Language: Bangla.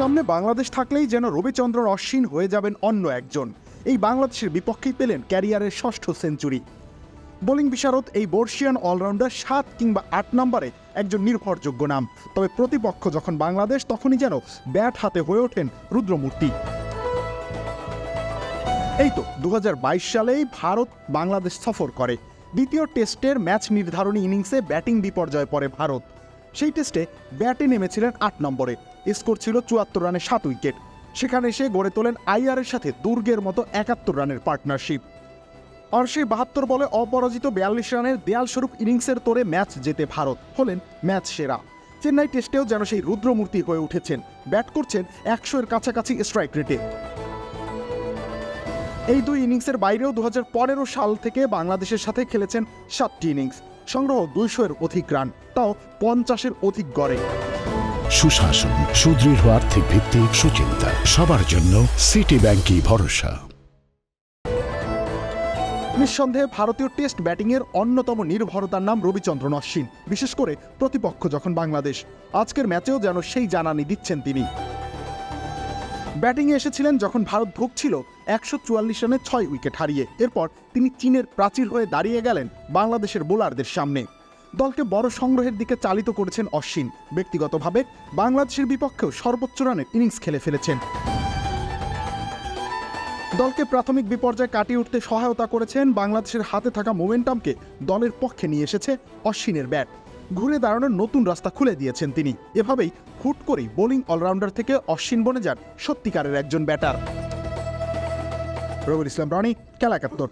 সামনে বাংলাদেশ থাকলেই যেন রবিচন্দ্রন অশ্বিন হয়ে যাবেন অন্য একজন। এই বাংলাদেশের বিপক্ষেই পেলেন ক্যারিয়ারের ষষ্ঠ সেঞ্চুরি। বোলিং বিশারদ এই বর্ষিয়ান অলরাউন্ডার সাত কিংবা আট নম্বরে একজন নির্ভরযোগ্য নাম। তবে প্রতিপক্ষ যখন বাংলাদেশ, তখনই যেন ব্যাট হাতে হয়ে ওঠেন রুদ্রমূর্তি। এই তো দু হাজার বাইশ সালেই ভারত বাংলাদেশ সফর করে। দ্বিতীয় টেস্টের ম্যাচ নির্ধারণী ইনিংসে ব্যাটিং বিপর্যয় পড়ে ভারত। সেই টেস্টে ব্যাটে নেমেছিলেন আট নম্বরে। স্কোর ছিল চুয়াত্তর রানে সাত উইকেট। সেখানে এসে গড়ে তোলেন আইআরের সাথে দুর্গের মতো একাত্তর রানের পার্টনারশিপ। আর সেই বাহাত্তর বলে অপরাজিত বিয়াল্লিশ রানের দেয়াল স্বরূপ ইনিংসের তোরে ম্যাচ জেতে ভারত হলেন ম্যাচ সেরা। চেন্নাই টেস্টেও যেন সেই রুদ্রমূর্তি হয়ে উঠেছেন। ব্যাট করছেন একশো এর কাছাকাছি স্ট্রাইক রেটে এই দুই ইনিংসের বাইরেও দু হাজার পনেরো সাল থেকে বাংলাদেশের সাথে খেলেছেন সাতটি ইনিংস। সংগ্রহ দুইশো এর অধিক রান তাও পঞ্চাশের অধিক গড়ে। সুশাসন সুদৃঢ় আর্থিক ভিত্তি সুচিন্তা সবার জন্য সিটি ব্যাংকই ভরসা। নিঃসন্দেহে ভারতীয় টেস্ট ব্যাটিংয়ের অন্যতম নির্ভরতার নাম রবিচন্দ্রন অশ্বিন বিশেষ করে প্রতিপক্ষ যখন বাংলাদেশ। আজকের ম্যাচেও যেন সেই জানানি দিচ্ছেন তিনি। ব্যাটিংয়ে এসেছিলেন যখন ভারত ভুগছিল একশো চুয়াল্লিশ রানে ছয় উইকেট হারিয়ে। এরপর তিনি চীনের প্রাচীর হয়ে দাঁড়িয়ে গেলেন বাংলাদেশের বোলারদের সামনে। দলকে বড় সংগ্রহের দিকে চালিত করেছেন অশ্বিন। ব্যক্তিগতভাবে বাংলাদেশের বিপক্ষেও সর্বোচ্চ রানের ইনিংস খেলে ফেলেছেন। দলকে প্রাথমিক বিপর্যয় কাটিয়ে উঠতে সহায়তা করেছেন বাংলাদেশের হাতে থাকা মোমেন্টামকে দলের পক্ষে নিয়ে এসেছে অশ্বিনের ব্যাট। ঘুরে দাঁড়ানোর নতুন রাস্তা খুলে দিয়েছেন তিনি। এভাবেই হুট করেই বোলিং অলরাউন্ডার থেকে অশ্বিন বনে যান সত্যিকারের একজন ব্যাটার। রবির ইসলাম রনি খেলা একাত্তর